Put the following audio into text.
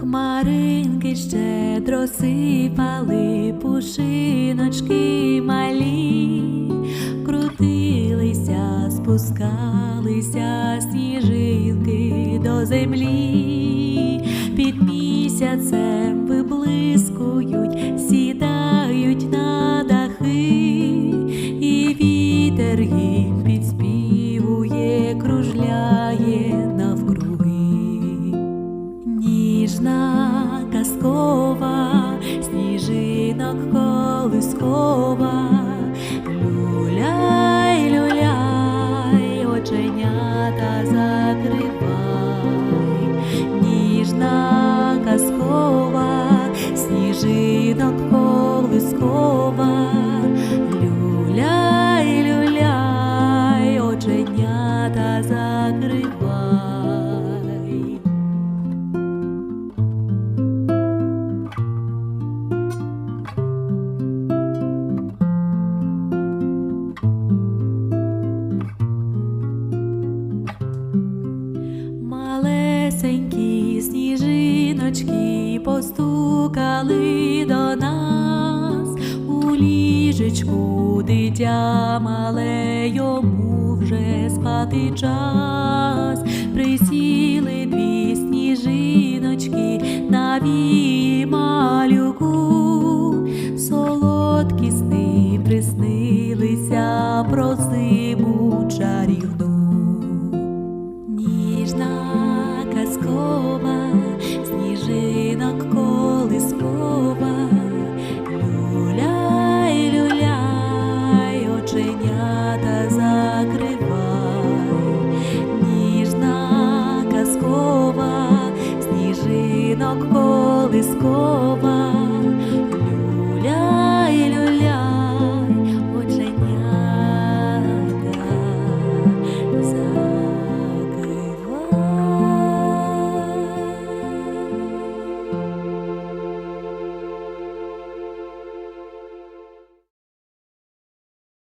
Хмаринки щедро сипали, пушиночки малі, крутилися, спускалися сніжинки до землі, під місяцем Ніжна казкова, сніжинок колискова, люляй, люляй, оченята закривай, ніжна казкова, сніжинок колискова, люляй, люляй, оченята закривай. Сніжиночки постукали до нас у ліжечку дитя мале йому вже спати час. Присіли дві сніжиночки на вії малюку, солодкі сни приснилися про зиму чарівну. Оченята закривай, ніжна казкова, сніжинок колискова,